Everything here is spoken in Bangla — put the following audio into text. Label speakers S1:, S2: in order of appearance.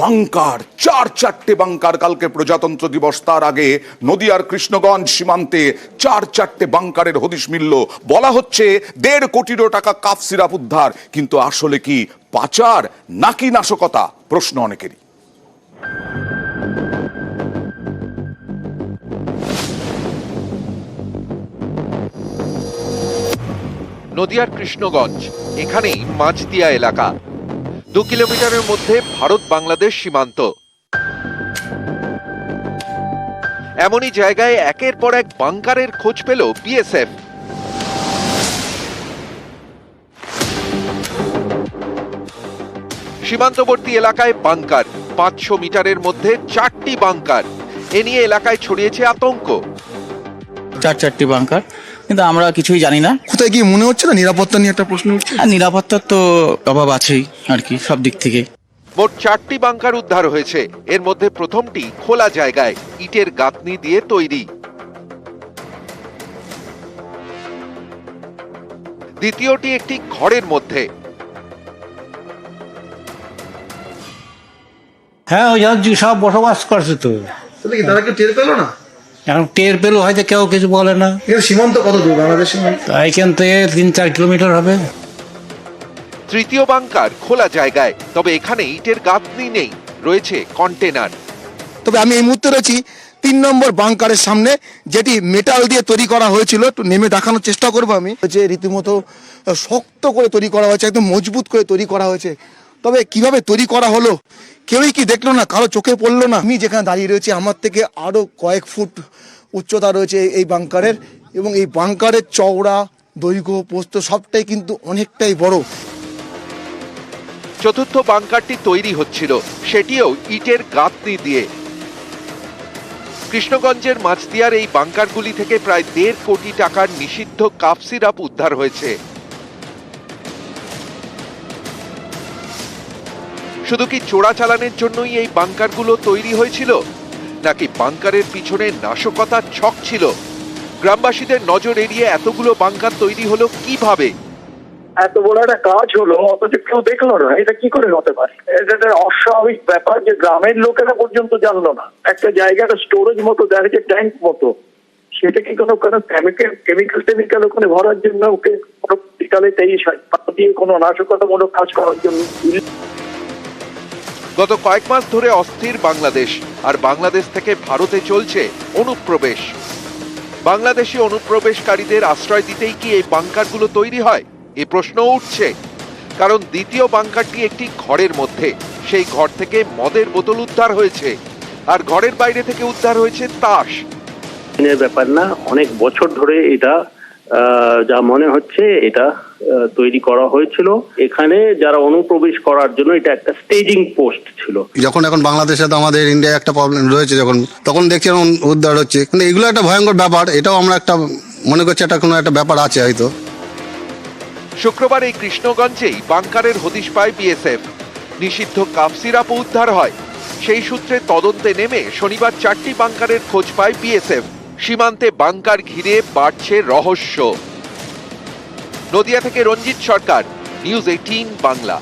S1: বাংকার, চার চারটে বাংকার কালকে প্রজাতন্ত্র দিবস। তার আগে নদিয়ার কৃষ্ণগঞ্জ সীমান্তে চার চারটে বাংকারের হদিশ মিলল। বলা হচ্ছে, দেড় কোটিরও টাকা কাফ সিরাপ উদ্ধার। কিন্তু আসলে কি পাচার নাকি নাশকতা? প্রশ্ন অনেকেরই।
S2: নদিয়ার কৃষ্ণগঞ্জ, এখানেই মাঝদিয়া এলাকা। দু কিলোমিটারের মধ্যে ভারত বাংলাদেশ সীমান্ত। এমনই জায়গায় একের পর এক বাংকারের খোঁজ পেল বিএসএফ। সীমান্তবর্তী এলাকায় বাংকার, পাঁচশো মিটারের মধ্যে চারটি বাংকার। এ নিয়ে এলাকায় ছড়িয়েছে আতঙ্ক।
S3: চার চারটি বাংকার। কিন্তু আমরা কিছুই জানি না।
S4: কোথায় গিয়ে মনে হচ্ছে না নিরাপত্তা নিয়ে একটা প্রশ্ন উঠছে?
S3: আর নিরাপত্তার তো অভাব আছেই আর কি সব দিক থেকে।
S2: মোট চারটি বাংকার উদ্ধার হয়েছে। এর মধ্যে প্রথমটি খোলা জায়গায় ইটের গাঁথনি দিয়ে তৈরি। দ্বিতীয়টি একটি ঘরের মধ্যে।
S5: হ্যাঁ ওই যাচ্ছি সব বসবাস করছে তো।
S4: তাহলে কি তারা কেউ টের পেল না?
S5: এখন টের পেল হয়তো কেউ কিছু বলে না।
S4: সীমান্ত কত দূর বাংলাদেশ সীমান্ত?
S5: এখান থেকে তিন চার কিলোমিটার হবে।
S2: তৃতীয় বাংকার খোলা জায়গায় তবে এখানে ইটের গাঁথনি নেই রয়েছে কন্টেনার।
S4: তবে আমি এই মুহূর্তে রয়েছি তিন নম্বর বাংকারের সামনে যেটি মেটাল দিয়ে তৈরি করা হয়েছিল। একটু নেমে দেখানোর চেষ্টা করব আমি। যে রীতিমতো শক্ত করে তৈরি করা হয়েছে একদম মজবুত করে তৈরি করা হয়েছে। তবে কীভাবে তৈরি করা হলো কেউই কি দেখল না? কারও চোখে পড়ল না? আমি যেখানে দাঁড়িয়ে রয়েছি, আমার থেকে আরও কয়েক ফুট উচ্চতা রয়েছে এই- এই বাংকারের এবং এই বাংকারের চওড়া, দৈর্ঘ্য, পোস্ত সবটাই কিন্তু অনেকটাই বড়।
S2: চতুর্থ বাংকারটি তৈরি হচ্ছিল। সেটিও ইটের গাঁথনি দিয়ে। কৃষ্ণগঞ্জের মাছদিয়ার এই বাংকারগুলি থেকে প্রায় দেড় কোটি টাকার নিষিদ্ধ কাপ সিরাপ উদ্ধার হয়েছে। শুধু কি চোরাচালানের জন্যই এই বাংকারগুলো তৈরি হয়েছিল? নাকি বাংকারের পিছনে নাশকতার ছক ছিল? গ্রামবাসীদের নজর এড়িয়ে এতগুলো বাংকার তৈরি হলো কীভাবে?
S6: এত বড় একটা কাজ হলো, অথচ কেউ দেখল না, এটা কি করে হতে পারে? এটা একটা অস্বাভাবিক ব্যাপার যে গ্রামের লোকেরা পর্যন্ত জানলো না। একটা জায়গাটা স্টোরেজ মতো, দেখা যায় ট্যাঙ্ক মতো। সেটা কি কোনো কোনো কেমিক্যাল কেমিক্যাল টেমিক্যাল ওখানে ভরার জন্য ওকে পরবর্তীকালে এই পা দিয়ে কোনো নাশকতামূলক কাজ করার জন্য
S2: গত কয়েক মাস ধরে অস্থির বাংলাদেশ আর বাংলাদেশ থেকে ভারতে চলছে অনুপ্রবেশ। বাংলাদেশি অনুপ্রবেশকারীদের আশ্রয় দিতেই কি এই বাংকারগুলো তৈরি হয়? এ প্রশ্ন উঠছে। কারণ দ্বিতীয় বাংকারটি একটি ঘরের মধ্যে। সেই ঘর থেকে মদের বোতল উদ্ধার হয়েছে। আর ঘরের বাইরে থেকে উদ্ধার হয়েছে তাস।
S7: ব্যাপার না, অনেক বছর ধরে এটা যা মনে হচ্ছে এটা তৈরি করা হয়েছিল। এখানে যারা অনুপ্রবেশ করার জন্য এটা একটা স্টেজিং পোস্ট ছিল।
S8: যখন এখন বাংলাদেশে তো আমাদের ইন্ডিয়ায় একটা প্রবলেম রয়েছে যখন তখন দেখছি এখন উদ্ধার হচ্ছে। কিন্তু এগুলো একটা ভয়ঙ্কর ব্যাপার এটাও আমরা একটা মনে করছি একটা কোনো একটা ব্যাপার আছে হয়তো।
S2: শুক্রবার এই কৃষ্ণগঞ্জেই বাংকারের হদিশ পায় বিএসএফ নিষিদ্ধ কাপ সিরাপ উদ্ধার হয়। সেই সূত্রে তদন্তে নেমে শনিবার চারটি বাংকারের খোঁজ পায় বিএসএফ সীমান্তে বাংকার ঘিরে বাড়ছে রহস্য। নদিয়া থেকে রঞ্জিত সরকার নিউজ এইটিন বাংলা।